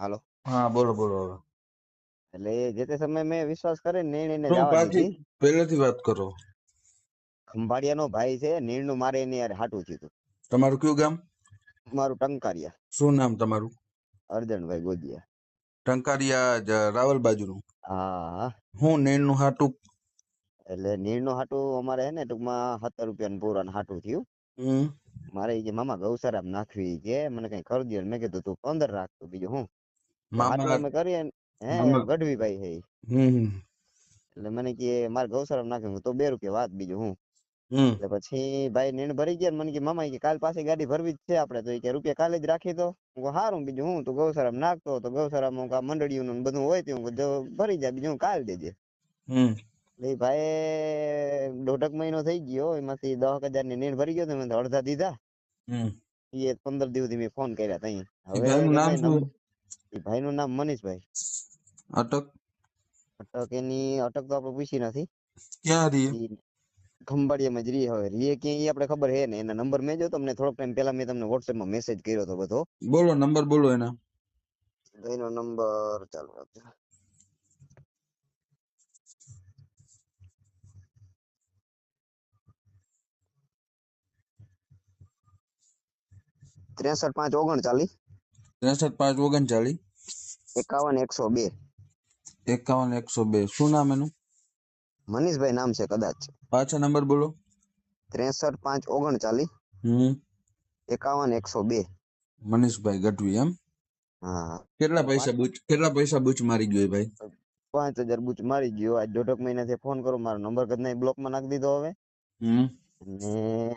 હાલો. હા બોલો બોલો હવે. એટલે જે તે સમયે મેં વિશ્વાસ કરીને નિર્ણયને શું જવા દીધી પહેલેથી વાત કરો. ખંભાળિયાનો ભાઈ છે નીણનું મારે એની યાર હાટું થયું તમારું કયું ગામ? મારું ટંકારિયા. શું નામ તમારું? અર્જનભાઈ ગોજિયા ટંકારિયા રાવલ બાજુનું? હા. હા નેણનું હાટું? એટલે નીણનું હાટું અમારે હે ને ટૂંકમાં સત્તર રૂપિયાનું પૂરાનું હાટું થયું. મારે જે મામા ગૌસરામ નાખવી છે મને કઈ કરી મેં કીધું તું પંદર રાખતો બીજું હું? મામા અમે કરીએ હે ગઢવીભાઈ છે હમ એટલે મને કે મારે ગૌશાળા નાખવી તો બે રૂપિયા વાત બીજું હું. એટલે પછી ભાઈ નીણ ભરી ગયા મને કે મામા કે કાલ પાછી ગાડી ભરવી જ છે આપણે તો કે રૂપિયા કાલે જ રાખી તો હું કહું બીજું હું તું ગૌશાળામાં નાખતો તો ગૌશાળામાં હું આ મંડળીઓનું બધું હોય તે હું ભરી જાય બીજું કાલ દેજે હમ. એટલે ભાઈ દોઢક મહિનો થઈ ગયો એમાંથી દસ હજારની નીણ ભરી ગયો તો મેં અડધા દીધા. એ પંદર દિવસ મેં ફોન કર્યા તઈ. એ નામ શું? ઈ ભાઈનું નામ મનીષભાઈ. અટક. અટક એની અટક તો આપણે પૂછી નથી. ક્યાં રહી ઈ ખંભાળિયામાં જ રીએ. હવે રીએ ક્યાં ઈ આપણે ખબર હે ને. એના નંબર મેં જો તમને થોડોક ટાઈમ પહેલા મેં તમને વોટ્સએપમાં મેસેજ કર્યો હતો બધો. બોલો નંબર બોલો એના. તો એનો નંબર ચાલુ રાખજો. ત્રેસઠ પાંચ ઓગણચાલીસ. ત્રેસઠ પાંચ ઓગણચાલીસ એકાવન એકસો બે. એકાવન એકસો બે. શું નામ એનું? મનીષભાઈ નામ છે કદાચ. પાછા નંબર બોલો. ત્રેસઠ પાંચ ઓગણચાલીસ હમ. એકાવન એકસો બે. મનીષભાઈ ગઢવી એમ? હા. કેટલા પૈસા બૂચ કેટલા પૈસા બૂચ મારી ગયો ભાઈ? પાંચ હજાર બૂચ મારી ગયો. આજ દોઢક મહિનાથી ફોન કરો. મારો નંબર કદાચ બ્લોકમાં નાખી દીધો હવે. હમ. ને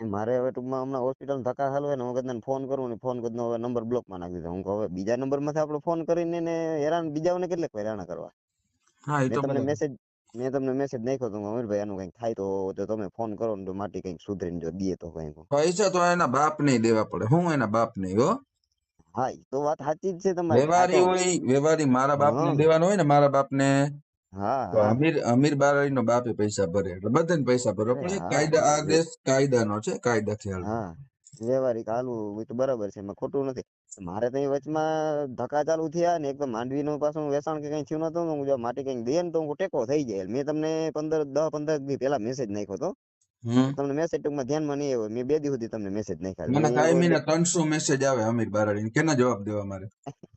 મારે હવે ટૂંકમાં હમણાં હોસ્પિટલ ધક્કા હાલવે ને હું કદાચ ફોન કરું ને ફોન કદનો હવે નંબર બ્લોકમાં નાખી દીધો. હું હવે બીજા નંબરમાંથી આપણે ફોન કરીને ને હેરાન બીજાઓને કેટલેક હેરાન કરવા? હા એ તો તમને મેસેજ મેં તમને મેસેજ નાખ્યો તો અમીરભાઈ આનું કંઈક થાય તો જો તમે ફોન કરો ને તો માટી કંઈક સુધરીને જો દે તો કંઈક. પૈસા તો એના બાપ ને દેવા પડે. હું એના બાપ ને હો? હા તો વાત સાચી જ છે તમારી. વેવારી હોય વેવારી મારા બાપ ને. દેવાનો હોય ને મારા બાપ ને તો હા. અમીર અમીર બારાડી નો બાપે પૈસા ભરે એટલે બધાને પૈસા ભરવા પણ કાયદા આ દેશ કાયદાનો છે કાયદા ખ્યાલ વ્યવહારિક એ તો બરાબર છે એમાં ખોટું નથી. મારે તો વચમાં ધક્કા ચાલુ થયા ને એક તો માંડવીનું પાછું વેચાણ કે કઈ થયું નતું હું જો માટી કઈ દે ને તો હું ટેકો થઈ જાય. મેં તમને પંદર દસ પંદર દી પહેલા મેસેજ નાખ્યો હતો. તમને મેસેજ ટૂંકમાં ધ્યાનમાં નહીં આવ્યો મેં બે દી સુધી તમને મેસેજ નાખ્યા મને કાયમી ના ત્રણસો મેસેજ આવે અમીર બારાડી કેના જવાબ દેવા મારે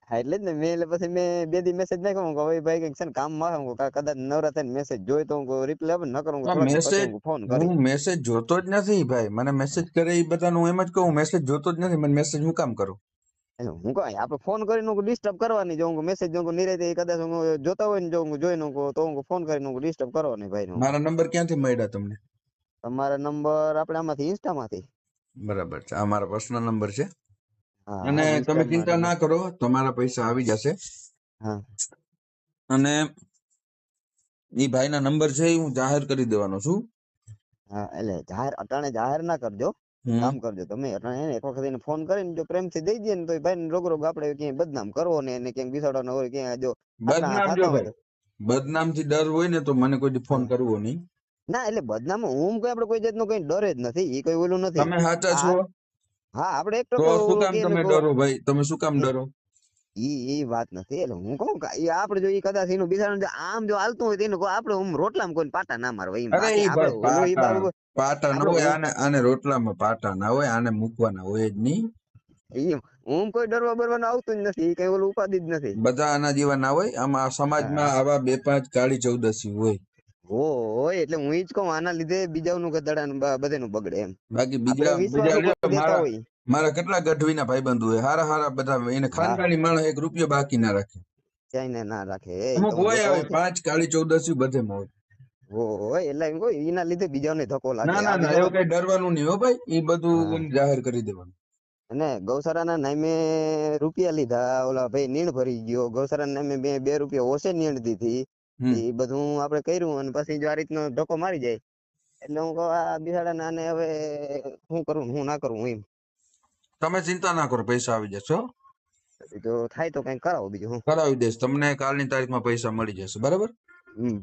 હા એટલે જ ને મેં એટલે પછી મેં બે દી મેસેજ નાખ્યો કહું, હવે ભાઈ કંઈક છે ને કામમાં હું કદાચ નવરા થઈને મેસેજ જોઈ તો હું રિપ્લાય આપે ન કરું હું ફોન કરું હું મેસેજ જોતો જ નથી ભાઈ મને મેસેજ કરે એ બધાનું હું એમ જ કહું મેસેજ જોતો જ નથી મને મેસેજ હું કામ કરું હું કહું આપણે ફોન કરીને હું ડિસ્ટર્બ કરવાની જો હું મેસેજ જો નિરાતે કદાચ હું જોતા હોય ને જો હું જોઈને તો હું ફોન કરીને હું ડિસ્ટર્બ કરવાની ભાઈ મારા નંબર ક્યાંથી મળ્યા તમને તમારા નંબર આપણે આમાંથી ઇન્સ્ટામાંથી. બરાબર છે. આ મારો પર્સનલ નંબર છે. અને તમે ચિંતા ના કરો તમારા પૈસા આવી જશે. અને એ ભાઈના નંબર છે હું જાહેર કરી દેવાનો છું. હા એટલે જાહેર અટાણે જાહેર ના કરજો. કામ કરજો તમે. અટાણે એને એક વખત એને ફોન કરીને જો પ્રેમથી દઈ દઈએ ને તો ભાઈ રોગ રોગ આપણે ક્યાંય બદનામ કરવો ને એને ક્યાંક બિસાડવાનો હોય ક્યાંય જો બદનામ જો બદનામથી ડર હોય ને તો મને કોઈ ફોન કરવો નહીં. ના એટલે બદનામ હું કોઈ આપણે કોઈ જાતનો કોઈ ડરે જ નથી એ કોઈ ઓલું નથી. તમે સાચા છો? હા આપણે એક તો શું કામ તમે ડરો ભાઈ? તમે શું કામ ડરો? ઈ એ વાત નથી એટલે હું કહું આપણે જો ઈ કદાચ એનું બિચારાનું આમ જો હાલતું હોય તો કોઈ આપણે હું રોટલામાં કોઈ પાટા ના મારવા એમ પાટા ના હોય આને આને રોટલામાં પાટા ના હોય આને મૂકવાના હોય જ નહીં. હું કોઈ ડરવા બરવાનું આવતું જ નથી કઈ ઓલું ઉપાધિ જ નથી. બધા આના જેવા ના હોય આમાં સમાજમાં આવા બે પાંચ કાળી ચૌદસી હોય. હોય એટલે હું જ કહું આના લીધે બીજાનું ગધડા બધાનું બગડે એમ. બાકી બીજા મારા કેટલા ગઢવીના ભાઈબંધુ હોય હારા હારા બધા એને ખાનદાની માણસ એક રૂપિયો બાકી ના રાખે. ક્યાંય ના રાખે? હોય હવે પાંચ કાળી ચૌદસી બધે હોય. હોય એટલે એમ કહું એના લીધે બીજાને ધક્કો લાગે. ના ના ના બીજા એવું કઈ ડરવાનું નહીં હો ભાઈ. એ બધું જાહેર કરી દેવાનું. અને ગૌશાળાના નામે રૂપિયા લીધા. ઓલા ભાઈ નીણ ભરી ગયો. ગૌશાળાના નામે બે બે રૂપિયા ઓછે નીણ દીધી. એ બધું આપણે કર્યું અને પછી જો આ રીતનો ધક્કો મારી જાય એટલે હું કહું આ બિહાડા નાને હવે શું કરું હું ના કરું એમ. તમે ચિંતા ના કરો પૈસા આવી જશે. જો થાય તો કઈ કરાવો બીજું હું. કરાવી દઈશ તમને કાલની તારીખમાં પૈસા મળી જશે બરાબર?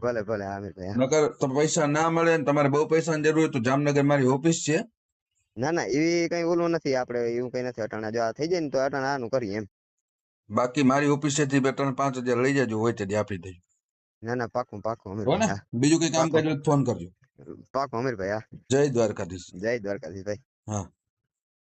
ભલે ભલે આમિરભાઈ ભાઈ નકર તો પૈસા ના મળે ને તમારે બહુ પૈસાની જરૂર હોય તો જામનગર મારી ઓફિસ છે. ના ના એવી કઈ ઓલું નથી આપણે એવું કઈ નથી અટાણા જો આ થઈ જાય ને તો અટાણા આનું કરીએ એમ. બાકી મારી ઓફિસ છે બે ત્રણ પાંચ હજાર લઈ જજો હોય તે આપી દેજો. ના ના પાકું પાકું અમીર બીજું કઈ કામ કરજો કાજ ફોન કરજો. પાકું અમીરભાઈ હા. જય દ્વારકાધીશ. જય દ્વારકાધીશ ભાઈ. હા.